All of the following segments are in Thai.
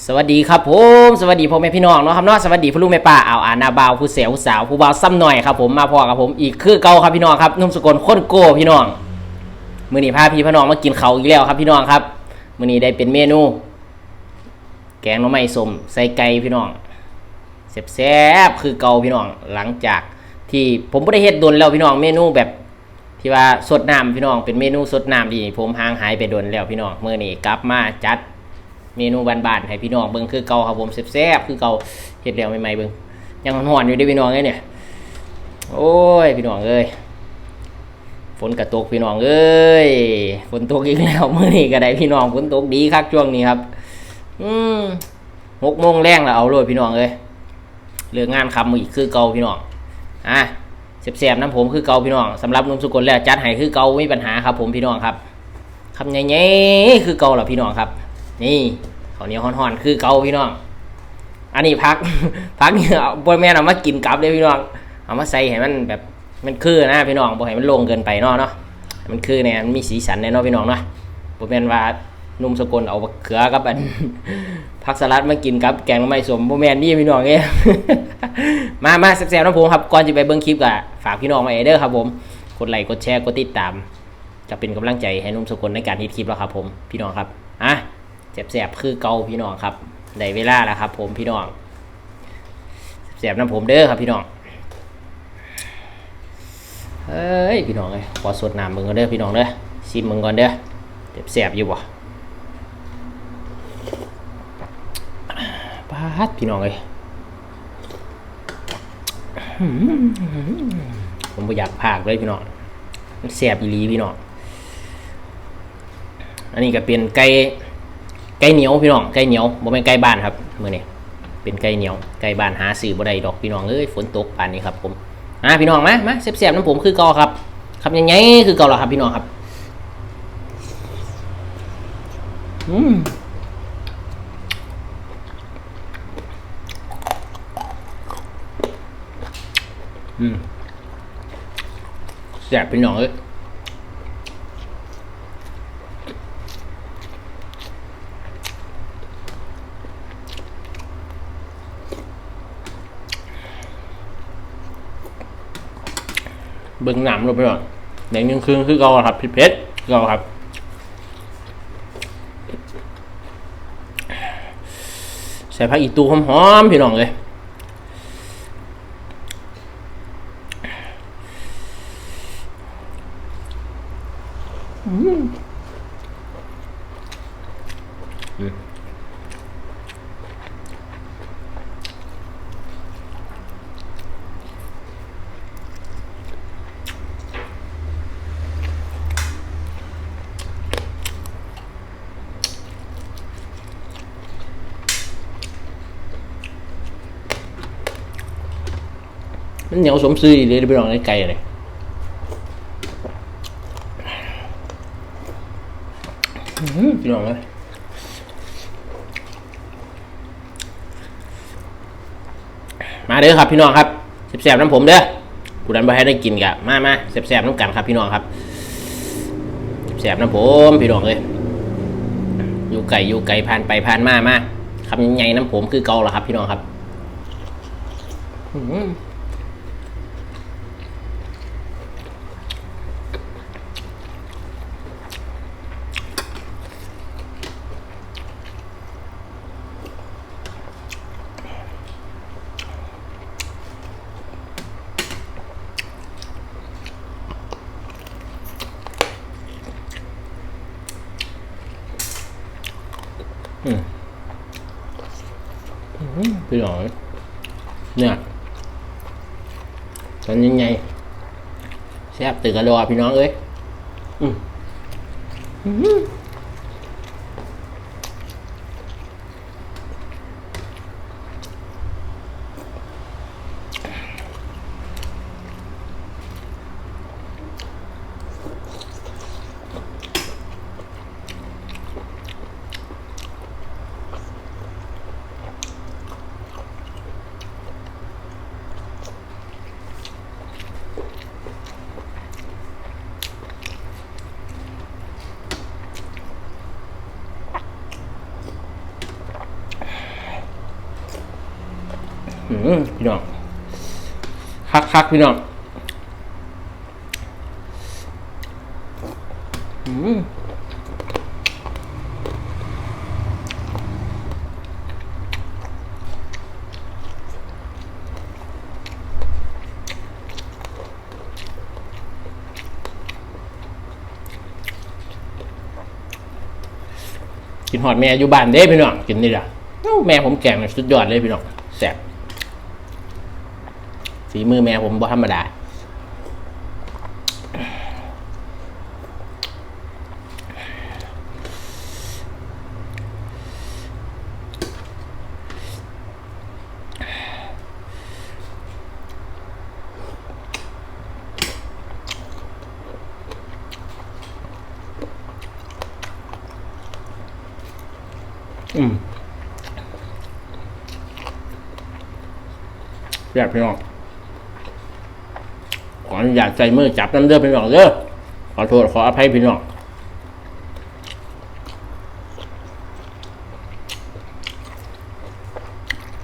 สวัสดีครับผมสวัสดีพ่อแม่พี่น้องเนาะครับเนาะสวัสดีพ่อลูกแม่ป้าเอาอานาบาวผู้เสียผู้สาวผู้บ่าวซ้ำหน่อยครับผมมาพอกับผมอีกคือเก่าครับพี่น้องครับนุ่มสกลค้นโก้พี่น้องมื้อนี้พาพี่พี่น้องมากินเขาอีกแล้วครับพี่น้องครับมื้อนี้ได้เป็นเมนู แกงหน่อไม้ส้มใส่ไก่พี่น้องแซ่บๆคือเก่าพี่น้องหลังจากที่ผมไม่ได้เฮ็ดดนแล้วพี่น้องเมนูแบบที่ว่าสดน้ำพี่น้องเป็นเมนูสดน้ำที่ผมห่างหายไปดนแล้วพี่น้องมื้อนี้กลับมาจัด เมนูบานๆให้พี่น้องเบิ่งคือเก่าครับผมแซ่บๆคือเก่าเฮ็ดแล้วใหม่ๆเบิ่งยังหอนอยู่ด้พี่น้องเอ้ยเนี่ย โอ้ยพี่น้องเอ้ยฝนกระตกพี่น้องเอ้ยฝนตกอีกแล้วมื้อนี้ก็ได้พี่น้องฝนตกดีคักช่วงนี้ครับ อืมหกโมงแรงแล้วเอาเลยพี่น้องเอ้ยเรื่องงานคำอีกคือเก่าพี่น้องอะแซ่บๆน้ำผมคือเก่าพี่น้องสำหรับนุ่มสุกลแล้วจัดให้คือเก่าไม่มีปัญหาครับ ผมพี่น้องครับคำใหญ่ๆคือเก่าล่ะพี่น้องครับ นี่ข้าวเหนียวห่อนๆคือเกาพี่น้อง อันนี้พัก พักนี่เอาบอยแม่นเอามากินกลับเลยพี่น้อง เอามาใส่ให้มันแบบมันคือนะพี่น้องบ่ให้มันลงเกินไปเนาะเนาะ มันคือเนี่ยมันมีสีสันแน่เนาะพี่น้องเนาะบ่แม่นว่านุ่มสกลเอาบักเขือกับอันผักสลัดมากินกับแกงไม้สมบ่แม่นนี่พี่น้องเอ้ยมามาแซ่บๆนะผมครับก่อนจะไปเบิ่งคลิปก็ฝากพี่น้องมาเอเด้อครับผม กดไลค์กดแชร์กดติดตาม จะเป็นกำลังใจให้นุ่มสกลในการที่คลิปแล้วครับผมพี่น้องครับอะ แสบๆคือเกาพี่น้องครับได้เวลาแล้วครับ ผมพี่น้องแสบๆน้ำผมเด้อครับพี่น้องเฮ้ยพี่น้องเลยขอสดน้ำมึงก่อนเด้อพี่น้องเด้อชิมมึงก่อนเด้อแสบๆอยู่บ่ปาดพี่น้องเลยผมบ่อยากพากเลยพี่น้องแสบอีหลีพี่น้องอันนี้ก็เป็นไก่ ไก่เหนียวพี่น้องไก่เหนียวบ่แม่นไก่บ้านครับมื้อนี้เป็นไก่เหนียวไก่บ้านหาซื้อบ่ได้ดอกพี่น้องเอ้ยฝนตกป่านนี้ครับผมอะพี่น้องมามาแซ่บๆน้ำผมคือเก่าครับคำยังไงคือเก่าล่ะครับพี่น้องครับอืมอืมแซ่บพี่น้องเอ้ย เบิ่งหนามลงไปก่อนแดงยังคืนคือเกาครับผิดเพชรเกาครับใส่ผักอีตูหอมๆพี่น้องเลยอืม มันเหนียวสมซื่อเลยพี่น้องในไก่เลยพี่น้องเลยมาเด้อครับพี่น้องครับแซ่บๆน้ำผมเด้อผู้นั้นบ่ให้ได้กินกะมามาแซ่บๆน้ำกันครับพี่น้องครับแซ่บๆน้ำผมพี่น้องเลยอยู่ไก่อยู่ไก่ผ่านไปผ่านมามาคำใหญ่น้ำผมคือเกาแล้วครับ พี่น้องครับ พี่หน่อยเนี่ยตอนยังไงแซ่บตื่นกระโดดพี่น้องเอ้ยอืม พี่น้องคักคักพี่น้องอืมกินหอดแม่อยู่บ้านเด้พี่น้องกินนี่ละแม่ผมแกงเนี่ยสุดยอดเลยพี่น้อง ฝีมือแม่ผมบ่ธรรมดาอืมอยากพี่น้อง ออนุญาตใจมือจับน้ำเดือดพี่น้องเด้อขอโทษขออภัยพี่น้อง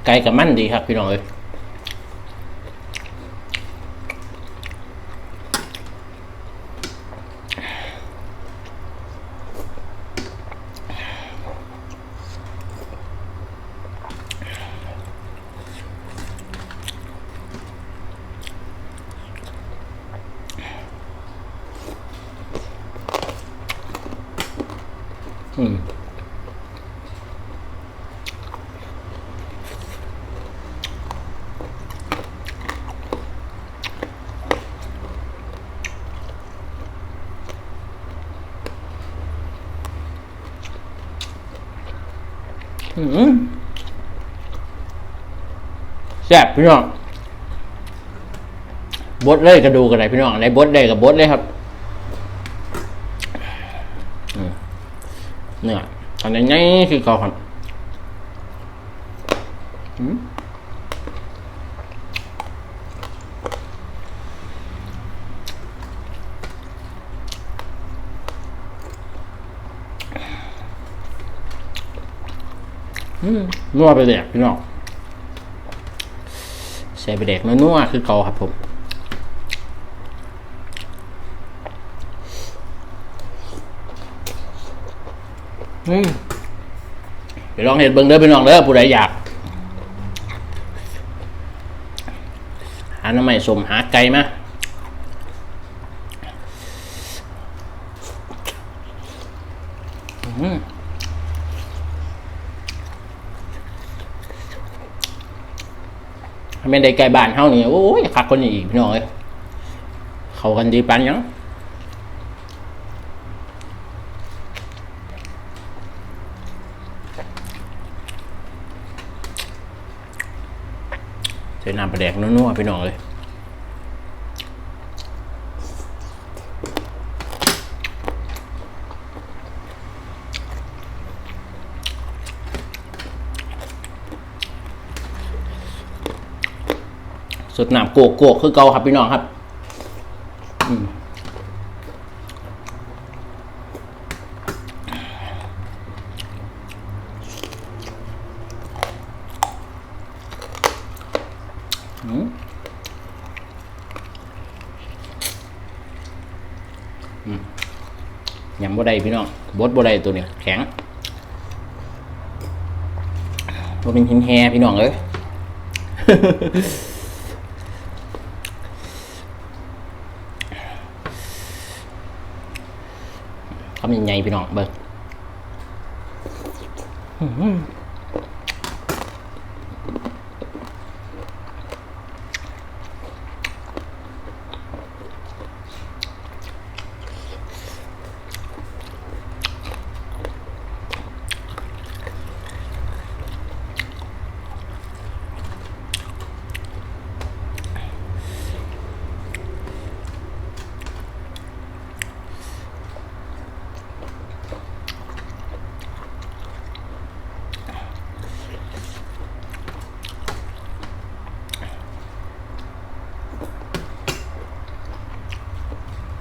ไก่กับมันดีครับพี่น้องเอ้ย แซ่บพี่น้องบดเลยกระดูกันไหนพี่น้องไหนบดได้กับบดเลยครับเนื้ออันนี้ง่ายคือเขาครับ นัวไปแดกพี่น้องใส่ไปแดกนัวๆคือเขาครับผมอืมไปลองเห็ดเบิ่งเด้อพี่น้องเด้อผู้ใดอยากหาหน้ำไม้สมหาไก่มาอืมถ้า ไม่ได้ไกลบ้านเฮานี่โอ้ยคักคนนี้อีกพี่น้องเอ้ยเขากันดีปันยังใช้น้ำปลาแดกนัวๆพี่น้องเลย ดน้ำโกกโกกคือเกาครับพี่น้องครับยำบ่ได้พี่น้องบดบ่ได้ตัวเนี้ยแข็งบ่เป็นหินแฮพี่น้องเอ้ยำใหญ่ๆพี่น้องเบิ่ง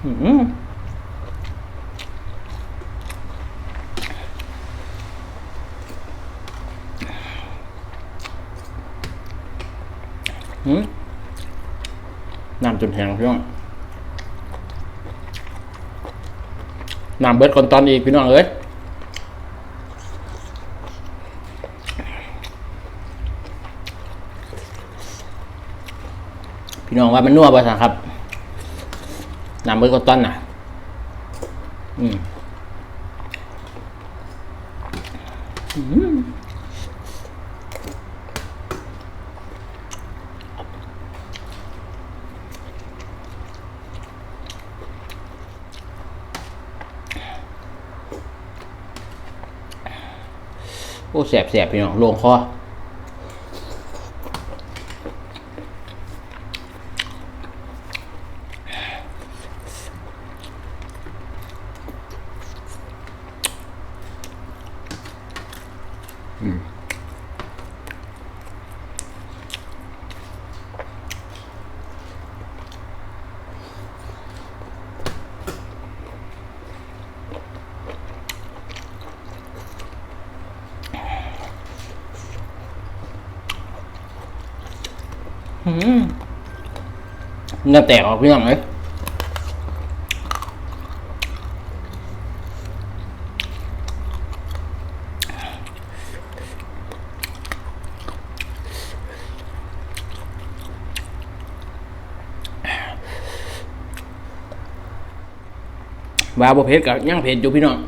น้ำจนแห้งพี่น้องน้ำเบิดก่อนตอนอีกพี่น้องเอ้ยพี่น้องว่ามันนัวป่ะสังครับ น้ำเบิดก่อนตอนน่ะอืม โอ้แสบแสบพี่น้องลงคออืม เนื้อแตกออกพี่น้องเลยว่าบ่เผ็ดกับยังเผ็ดอยู่พี่น้อง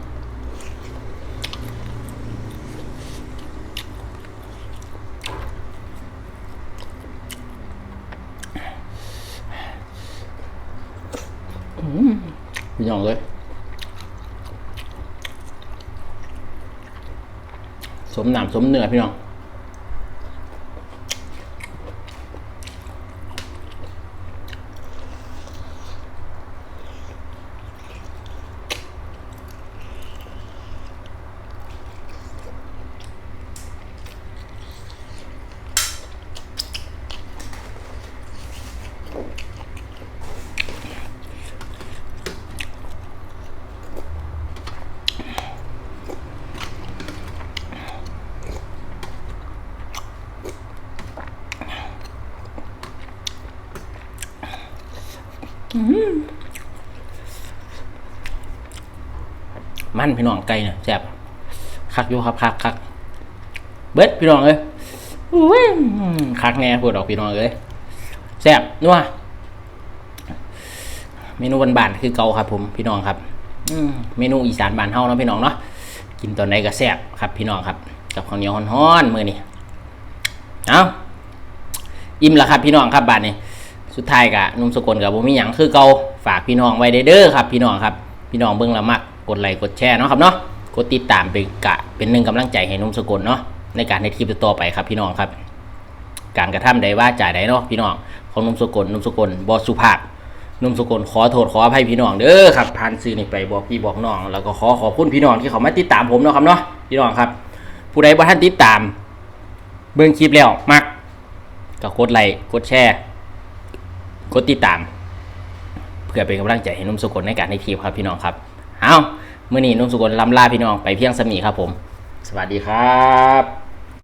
พี่น้องเลย สมเนื้อพี่น้อง มันพี่น้องไก่เนี่ยแซ่บคักอยู่ครับคักคักเบิดพี่น้องเอ้ยคักแน่พูดออกพี่น้องเอ้ยแซ่บนัวเมนูบานๆคือเกาครับ ผมพี่น้องครับอืเมนูอีสานบานเฮาเนาะพี่น้องเนาะกินตอนไหนก็แซ่บครับพี่น้องครับ กับข้าวเหนียวฮ้อนๆมื้อนี้เอาอิ่มแล้วครับพี่น้องครับบานนี้ สุดท้ายกะนุ่มสกลกับบ่มีหยังคือเก่าฝากพี่น้องไว้เด้อครับ พี่น้องครับ พี่น้องเบิ่งละมักกดไลค์กดแชร์เนาะครับเนาะกดติดตามเป็นกะเป็นหนึ่งกำลังใจให้นุ่มสกลเนาะในการในคลิปต่อไปครับพี่น้องครับ การกระทำใดว่าจ่ายใดเนาะพี่น้องของนุ่มสกลนุ่มสกลบอสุภาพนุ่มสกลขอโทษขออภัยพี่น้องเด้อครับผ่านสื่อนี่ไปบอกพี่บอกน้อง แล้วก็ขอขอบคุณพี่น้องที่เขามาติดตามผมเนาะครับเนาะพี่น้องครับ ผู้ใดบ่ท่านติดตาม เบิ่งคลิปแล้วมักก็กดไลค์กดแชร์ กดติดตาม เพื่อเป็นกำลังใจให้นุ่มสุกลในการในทีมครับพี่น้องครับเอาเมื่อนี้นุ่มสุกลลำลาพี่น้องไปเพียงสมีครับผม สวัสดีครับ